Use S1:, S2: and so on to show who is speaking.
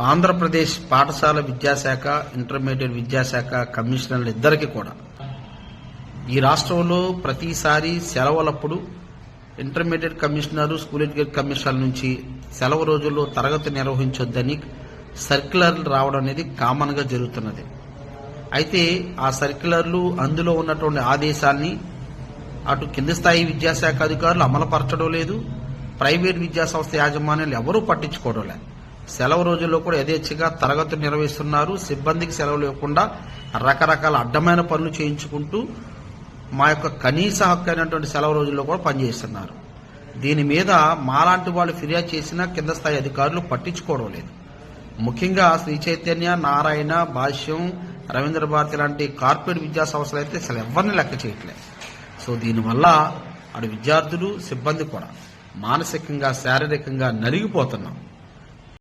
S1: ఆంధ్రప్రదేశ్ పాఠశాల విద్యాశాఖ ఇంటర్మీడియట్ విద్యాశాఖ కమిషనర్లు ఇద్దరికి కూడా ఈ రాష్ట్రంలో ప్రతిసారి సెలవులప్పుడు intermediate commissioner school educate commissioner నుంచి సెలవు రోజుల్లో తరగతి నిర్వహించొద్దని సర్క్యులర్లు రావడం అనేది కామన్గా జరుగుతున్నది. అయితే ఆ సర్క్యులర్లు అందులో ఉన్నటువంటి ఆదేశాన్ని అటు కింది స్థాయి విద్యాశాఖ అధికారులు అమలుపరచడం లేదు. ప్రైవేట్ విద్యా సంస్థ యాజమాన్యాలు ఎవరూ పట్టించుకోవడం లేదు. సెలవు రోజుల్లో కూడా యథేచ్ఛగా తరగతులు నిర్వహిస్తున్నారు. సిబ్బందికి సెలవులు ఇవ్వకుండా రకరకాల అడ్డమైన పనులు చేయించుకుంటూ మా యొక్క కనీస హక్కు అయినటువంటి సెలవు రోజుల్లో కూడా పనిచేస్తున్నారు. దీని మీద మాలాంటి వాళ్ళు ఫిర్యాదు చేసినా కింద స్థాయి అధికారులు పట్టించుకోవడం లేదు. ముఖ్యంగా శ్రీ చైతన్య నారాయణ భాష్యం రవీంద్ర భారతి లాంటి కార్పొరేట్ విద్యా సంస్థలు అయితే అసలు ఎవరిని లెక్క చేయట్లేదు. సో దీనివల్ల అటు విద్యార్థులు సిబ్బంది కూడా మానసికంగా శారీరకంగా నలిగిపోతున్నాం.